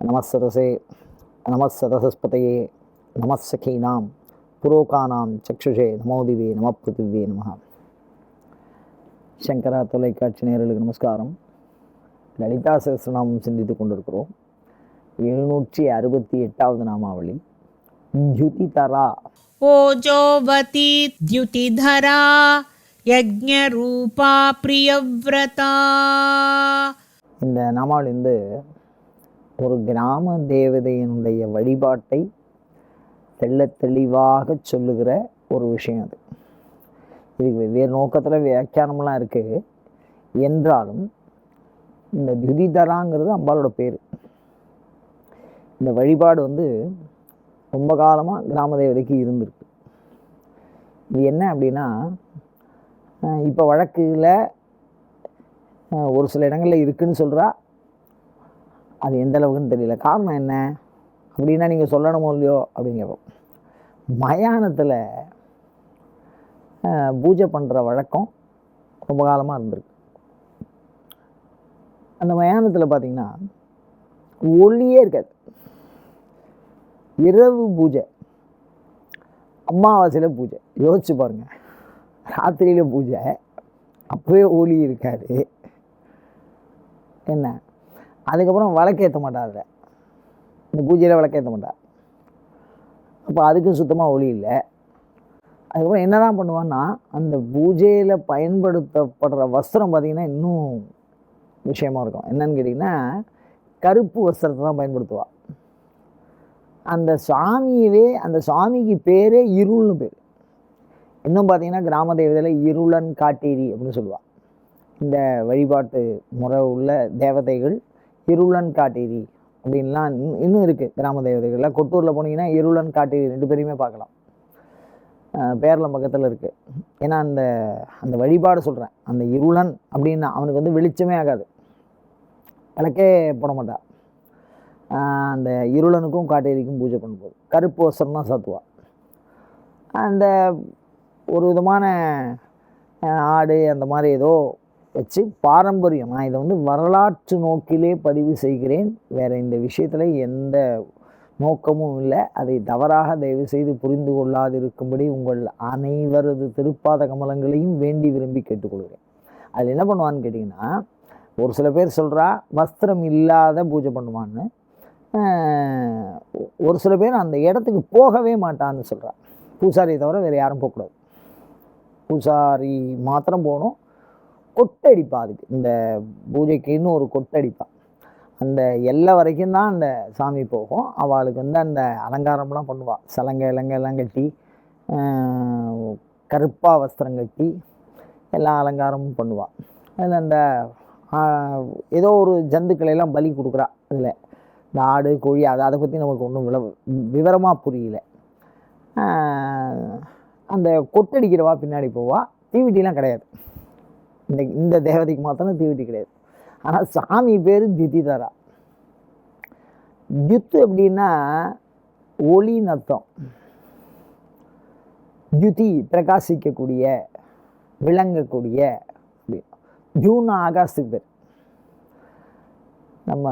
நமசரசே நமசரசஸ்பதையே நமசகீனாம் புரோகானாம் சக்ஷுஷே நமோதிவே நம பிருத்திவே நம சங்கரா தொலைக்காட்சி நேயர்களுக்கு நமஸ்காரம் லலிதா சகசிரநாமம் சிந்தித்து கொண்டிருக்கிறோம் எழுநூற்றி அறுபத்தி எட்டாவது நாமாவளி த்யுதிதரா ओजोवती द्युतिधरा यज्ञरूपा प्रियव्रता இந்த நாமாவளி வந்து ஒரு கிராம தேவதையினுடைய வழிபாட்டை தெள்ள தெளிவாக சொல்லுகிற ஒரு விஷயம் அது. இதுக்கு வெவ்வேறு நோக்கத்தில் வியாக்கியானம்லாம் இருக்குது என்றாலும் இந்த துதிதராங்கிறது அம்பாளோட பேர். இந்த வழிபாடு வந்து ரொம்ப காலமாக கிராம தேவதைக்கு இருந்திருக்கு. இது என்ன அப்படின்னா இப்போ வழக்கில் ஒரு சில இடங்களில் இருக்குதுன்னு சொல்கிறா அது எந்த அளவுக்குன்னு தெரியல. காரணம் என்ன? அப்படின்னா நீங்கள் சொல்லணுமோ இல்லையோ அப்படின்னு கேட்போம். மயானத்தில் பூஜை பண்ணுற வழக்கம் ரொம்ப காலமாக இருந்திருக்கு. அந்த மயானத்தில் பார்த்தீங்கன்னா ஒளியே இருக்காது. இரவு பூஜை அமாவாசையில் பூஜை. யோசிச்சு பாருங்கள் ராத்திரியில் பூஜை அப்போவே ஒளி இருக்காது. என்ன? அதுக்கப்புறம் விளக்கேற்ற மாட்டார் அதில் இந்த பூஜையில் விளக்கேற்ற மாட்டார் அப்போ அதுக்கும் சுத்தமாக ஒளி இல்லை. அதுக்கப்புறம் என்னதான் பண்ணுவான்னா அந்த பூஜையில் பயன்படுத்தப்படுற வஸ்திரம் பார்த்திங்கன்னா இன்னும் விஷயமா இருக்கும். என்னன்னு கேட்டிங்கன்னா கருப்பு வஸ்திரத்தை தான் பயன்படுத்துவாள் அந்த சாமியவே அந்த சாமிக்கு பேரே இருள்னு பேர். இன்னும் பார்த்தீங்கன்னா கிராம தேவதையில் இருளன் காட்டேரி அப்படின்னு சொல்லுவாள் இந்த வழிபாட்டு முறை உள்ள தேவதைகள் இருளன் காட்டேரி அப்படின்லாம் இன்னும் இன்னும் இருக்குது கிராம தேவதைகளில். கொட்டூரில் போனீங்கன்னா இருளன் காட்டேரி ரெண்டு பேரையுமே பார்க்கலாம். அஹ் பேரளம் பக்கத்தில் இருக்குது ஏன்னா அந்த அந்த வழிபாடு சொல்கிறேன் அந்த இருளன் அப்படின்னா அவனுக்கு வந்து வெளிச்சமே ஆகாது. விளக்கே போட மாட்டான் அந்த இருளனுக்கும் காட்டேரிக்கும் பூஜை பண்ணும்போது. கருப்பு வசரம் தான் சாத்துவா. அந்த ஒரு விதமான ஆடு அந்த மாதிரி ஏதோ வச்சு பாரம்பரியம். நான் இதை வந்து வரலாற்று நோக்கிலே பதிவு செய்கிறேன். வேறு இந்த விஷயத்தில் எந்த நோக்கமும் இல்லை. அதை தவறாக தயவு செய்து புரிந்து கொள்ளாதிருக்கும்படி உங்கள் அனைவரது திருப்பாத கமலங்களையும் வேண்டி விரும்பி கேட்டுக்கொள்கிறேன். அதில் என்ன பண்ணுவான்னு கேட்டிங்கன்னா ஒரு சில பேர் சொல்கிறா வஸ்திரம் இல்லாத பூஜை பண்ணுவான்னு. ஒரு சில பேர் அந்த இடத்துக்கு போகவே மாட்டான்னு சொல்கிறா பூசாரியை தவிர வேறு யாரும் போகக்கூடாது. பூசாரி மாத்திரம் போகணும். கொட்டடிப்பா அதுக்கு இந்த பூஜைக்குன்னு ஒரு கொட்டடிப்பா. அந்த எல்லை வரைக்கும் தான் அந்த சாமி போகும். அவளுக்கு வந்து அந்த அலங்காரம்லாம் பண்ணுவாள் சலங்கை இலங்கை எல்லாம் கட்டி கருப்பாக கருப்பா வஸ்திரம் கட்டி எல்லா அலங்காரமும் பண்ணுவாள் அதில் அந்த ஏதோ ஒரு ஜந்துக்களையெல்லாம் பலி கொடுக்குறா அதில். இந்த ஆடு கோழி அதை அதை பற்றி நமக்கு ஒன்றும் விள விவரமாக புரியல. அந்த கொட்டடிக்கிறவா பின்னாடி போவா. டிவிடிலாம் கிடையாது. இந்த இந்த தேவதைக்கு மாத்திரம் தீவெட்டி கிடையாது. ஆனால் சாமி பேர் திதிதரா. தியுத்து அப்படின்னா ஒளின்னு அர்த்தம். தியுதி பிரகாசிக்கக்கூடிய விளங்கக்கூடிய அப்படி ஜூன் ஆகாசத்துக்கு பேர். நம்ம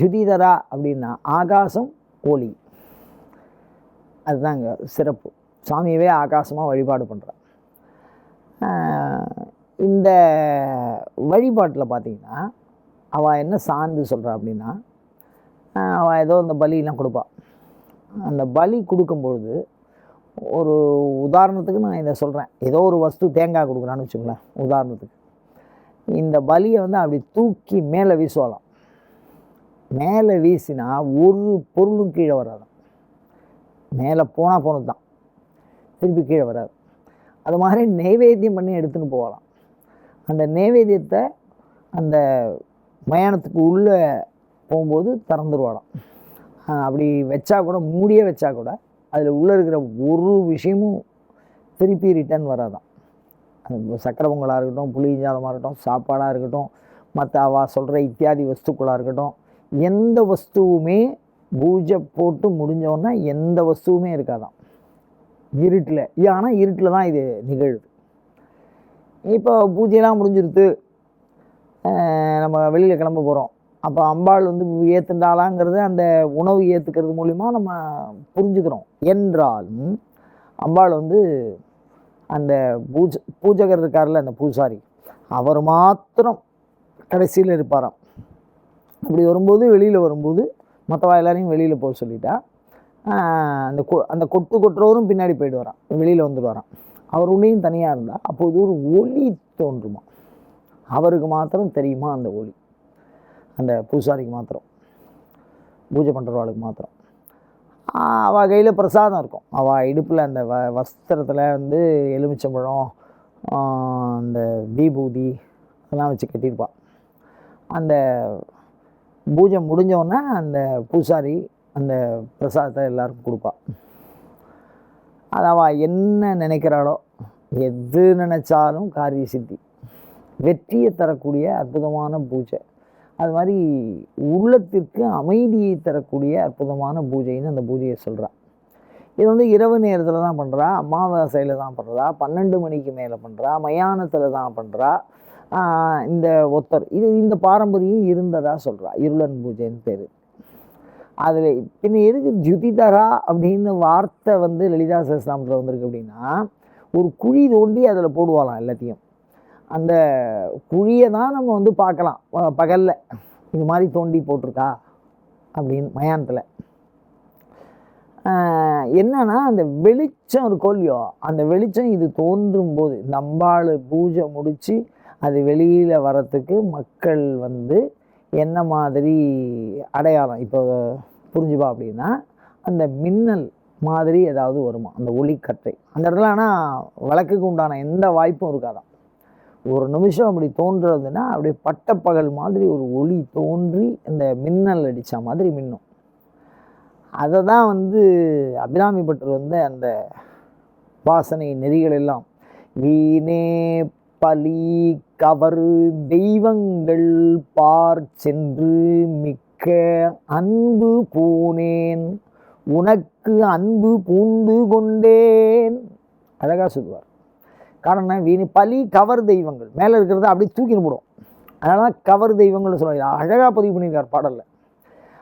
ஜுதிதரா அப்படின்னா ஆகாசம் ஒளி. அதுதாங்க சிறப்பு. சாமியவே ஆகாசமாக வழிபாடு பண்ணுறான் இந்த வழிபாட்டில் பார்த்தீங்கன்னா அவள் என்ன சார்ந்து சொல்கிறா அப்படின்னா அவள் ஏதோ இந்த பலியெல்லாம் கொடுப்பாள் அந்த பலி கொடுக்கும்பொழுது ஒரு உதாரணத்துக்கு நான் இதை சொல்கிறேன் ஏதோ ஒரு வஸ்து தேங்காய் கொடுக்குறான்னு வச்சுங்களேன் உதாரணத்துக்கு. இந்த பலியை வந்து அப்படி தூக்கி மேலே வீசுவலாம் மேலே வீசினா ஒரு பொருளும் கீழே வராது. மேலே போனால் போனது தான் திருப்பி கீழே வராது. அது மாதிரி நைவேத்தியம் பண்ணி எடுத்துன்னு போகலாம் அந்த நெய்வேத்தியத்தை அந்த மயானத்துக்கு உள்ளே போகும்போது திறந்துருவாடம் அப்படி வச்சா கூட மூடியே வச்சா கூட அதில் உள்ளே இருக்கிற ஒரு விஷயமும் திருப்பி ரிட்டர்ன் வராதான் அது சக்கரை பொங்கலாக இருக்கட்டும் புளிஞ்சாதமாக இருக்கட்டும் சாப்பாடாக இருக்கட்டும் மற்ற அவா சொல்கிற இத்தியாதி வஸ்துக்களாக இருக்கட்டும் எந்த வஸ்துவுமே பூஜை போட்டு முடிஞ்சோன்னா எந்த வஸ்துவுமே இருக்காதாம். இருட்டில் ஆனால் இருட்டில் தான் இது நிகழுது. இப்போ பூஜையெல்லாம் முடிஞ்சிருது நம்ம வெளியில் கிளம்ப போகிறோம் அப்போ அம்பாள் வந்து ஏற்றுண்டாளாங்கிறது அந்த உணவு ஏற்றுக்கிறது மூலிமா நம்ம புரிஞ்சுக்கிறோம். என்றாலும் அம்பாள் வந்து அந்த பூஜை பூஜகர் இருக்கார்ல அந்த பூசாரி அவர் மாத்திரம் கடைசியில் இருப்பாராம். அப்படி வரும்போது வெளியில் வரும்போது மற்றவா எல்லாரையும் வெளியில் போக சொல்லிட்டா அந்த கொ அந்த கொட்டு கொட்டுறவரும் பின்னாடி போயிட்டு வரான் வெளியில் வந்துட்டு வரான் உள்ளேயும் தனியாக இருந்தால் அப்போது ஒரு ஒளி தோன்றுமா? அவருக்கு மாத்திரம் தெரியுமா அந்த ஒளி? அந்த பூசாரிக்கு மாத்திரம் பூஜை பண்ணுறவாளுக்கு மாத்திரம். அவள் அவ கையில் பிரசாதம் இருக்கும். அவள் இடுப்பில் அந்த வ வஸ்திரத்தில் வந்து எலுமிச்சம்பழம் அந்த விபூதி அதெல்லாம் வச்சு கட்டியிருப்பாள் அந்த பூஜை முடிஞ்சோடனே அந்த பூசாரி அந்த பிரசாதத்தை எல்லாருக்கும் கொடுப்பா. அது அவள் என்ன நினைக்கிறாளோ எது நினச்சாலும் காரிய சித்தி. வெற்றியை தரக்கூடிய அற்புதமான பூஜை. அது மாதிரி உள்ளத்திற்கு அமைதியை தரக்கூடிய அற்புதமான பூஜைன்னு அந்த பூஜையை சொல்கிறான் இது வந்து இரவு நேரத்தில் தான் பண்ணுறா அமாவாசையில் தான் பண்ணுறா பன்னெண்டு மணிக்கு மேலே பண்ணுறா மயானத்தில் தான் பண்ணுறா இந்த ஒத்தர் இது இந்த பாரம்பரியம் இருந்ததாக சொல்கிறா இருளன் பூஜைன்னு பேர். அதில் பின்ன எதுக்கு ஜுதிதரா அப்படின்னு வார்த்தை வந்து லலிதா சஹஸ்ரநாமத்தில் வந்திருக்கு அப்படின்னா ஒரு குழி தோண்டி அதில் போடுவாளாம் எல்லாத்தையும். அந்த குழியை தான் நம்ம வந்து பார்க்கலாம். பகலில். இது மாதிரி தோண்டி போட்டிருக்கா அப்படின்னு மயானத்தில். என்னன்னா அந்த வெளிச்சம் இருக்கோ இல்லையோ அந்த வெளிச்சம் இது தோன்றும் போது இந்த அம்பாள் பூஜை முடித்து அது வெளியில் வரத்துக்கு மக்கள் வந்து என்ன மாதிரி அடையாளம் இப்போ புரிஞ்சுப்பா அப்படின்னா அந்த மின்னல் மாதிரி ஏதாவது வருமா? அந்த ஒளிக்கற்றை அந்த இடத்துல ஆனால் வழக்குக்கு உண்டான எந்த வாய்ப்பும் இருக்காதான் ஒரு நிமிஷம் அப்படி தோன்றுறதுன்னா அப்படியே பட்டப்பகல் மாதிரி ஒரு ஒளி தோன்றி அந்த மின்னல் அடித்த மாதிரி மின்னும். அதை தான் வந்து அபிராமி பட்டர் வந்து அந்த வாசனை நெறிகள் எல்லாம் வீணே பலி கவரு தெய்வங்கள் பார் சென்று மிக்க அன்பு பூனேன். உனக்கு அன்பு பூண்டு கொண்டேன். அழகாக சொல்லுவார். காரணம் வீணி வீணு பலி கவர் தெய்வங்கள். மேலே இருக்கிறத அப்படியே தூக்கின்னு போடும். அதனால தான் கவர் தெய்வங்கள்னு சொல்லுவாங்க. அழகாக பதிவு பண்ணியிருக்கார் பாடலில்.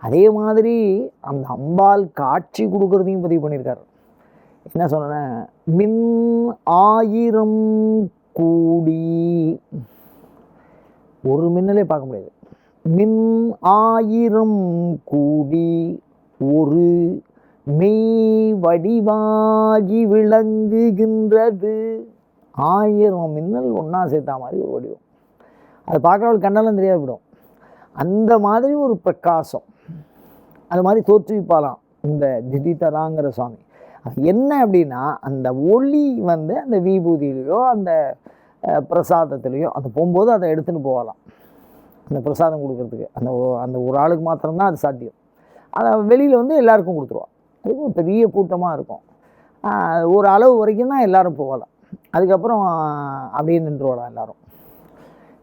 அதே மாதிரி அந்த அம்பாள் காட்சி கொடுக்குறதையும் பதிவு பண்ணியிருக்காரு. என்ன சொன்னேன் மின் ஆயிரம் கூடி ஒரு மின்னலே பார்க்க முடியாது. மின் ஆயிரம் கூடி ஒரு மெய் வடிவாகி விளங்குகின்றது. ஆயிரம் மின்னல் ஒன்றா சேர்த்தா மாதிரி ஒரு வடிவம். அதை பார்க்குறவள் கண்ணெல்லாம் தெரியாது விடும் அந்த மாதிரி ஒரு பிரகாசம். அது மாதிரி தோற்றுவிப்பாலாம் இந்த திதிதராங்கிற சுவாமி. அது என்ன அப்படின்னா அந்த ஒளி வந்து அந்த விபூதியிலையோ அந்த பிரசாதத்துலேயோ அது போகும்போது அதை எடுத்துன்னு போகலாம். அந்த பிரசாதம் கொடுக்கறதுக்கு. அந்த அந்த ஒரு ஆளுக்கு மாத்திரம்தான் அது சாத்தியம். அதை வெளியில் வந்து எல்லாருக்கும் கொடுத்துருவான் அது ஒரு பெரிய கூட்டமாக இருக்கும். ஒரு அளவு வரைக்கும் தான் எல்லோரும் போகலாம். அதுக்கப்புறம் அப்படியே நின்றுவாளாம் எல்லோரும்.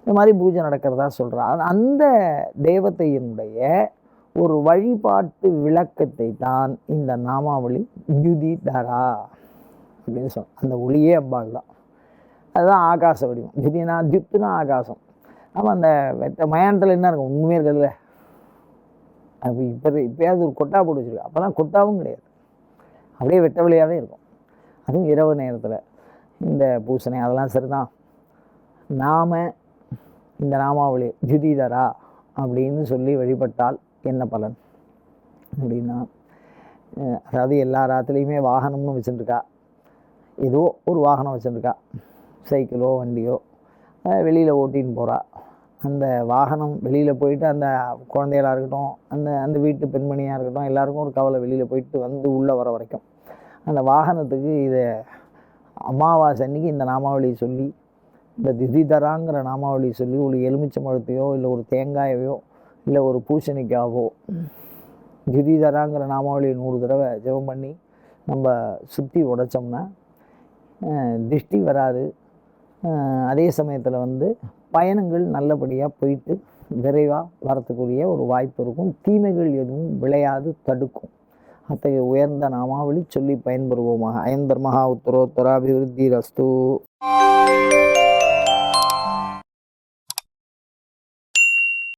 இந்த மாதிரி பூஜை நடக்கிறதா சொல்கிறான் அந்த தெய்வத்தையினுடைய ஒரு வழிபாட்டு விளக்கத்தை தான் இந்த நாமாவளி யுதி தரா அப்படின்னு சொல் அந்த ஒளியே அம்பாள் தான். அதுதான் ஆகாச வடிவம். திடீர்னா தித்துனா ஆகாசம். ஆமாம் அந்த வெட்ட மயானத்தில் என்ன இருக்கும்? ஒன்றுமே இருக்கிறதுல அது இப்போ இப்போயாவது ஒரு கொட்டா போட்டு வச்சுருக்கு அப்போல்லாம் கொட்டாவும் கிடையாது. அப்படியே வெட்ட வழியாகவே இருக்கும். அதுவும் இரவு நேரத்தில். இந்த பூசணை அதெல்லாம் சரிதான். நாம் இந்த நாமாவளி ஜுதிதரா அப்படின்னு சொல்லி வழிபட்டால் என்ன பலன்? அப்படின்னா அதாவது எல்லா ராத்துலேயுமே வாகனம்னு வச்சுட்டுருக்கா ஏதோ ஒரு வாகனம் வச்சுருக்கா. சைக்கிளோ வண்டியோ. வெளியில் ஓட்டின்னு போகிறா அந்த வாகனம் வெளியில் போயிட்டு அந்த குழந்தைகளாக இருக்கட்டும் அந்த அந்த வீட்டு பெண்மணியாக இருக்கட்டும் எல்லாருக்கும் ஒரு கவலை வெளியில் போயிட்டு வந்து உள்ளே வர வரைக்கும். அந்த வாகனத்துக்கு இதை அமாவாசை அன்னைக்கு இந்த நாமாவளி சொல்லி இந்த திதிதராங்கிற நாமாவளி சொல்லி ஒரு எலுமிச்சம்பழத்தையோ இல்லை ஒரு தேங்காயையோ இல்லை ஒரு பூசணிக்காவோ திதிதராங்கிற நாமாவளியை நூறு தடவை ஜெபம் பண்ணி நம்ம சுற்றி உடைச்சோம்னா திஷ்டி வராது. அதே சமயத்தில் வந்து பயணங்கள் நல்லபடியாக போயிட்டு விரைவாக வரத்துக்குரிய ஒரு வாய்ப்பு இருக்கும். தீமைகள் எதுவும் விளையாது தடுக்கும். அத்தகைய உயர்ந்த நாமாவளி சொல்லி பயன்பெறுவோமாக. அயந்தர் மகா உத்தரோத்தராபிவிருத்தி ரஸ்து.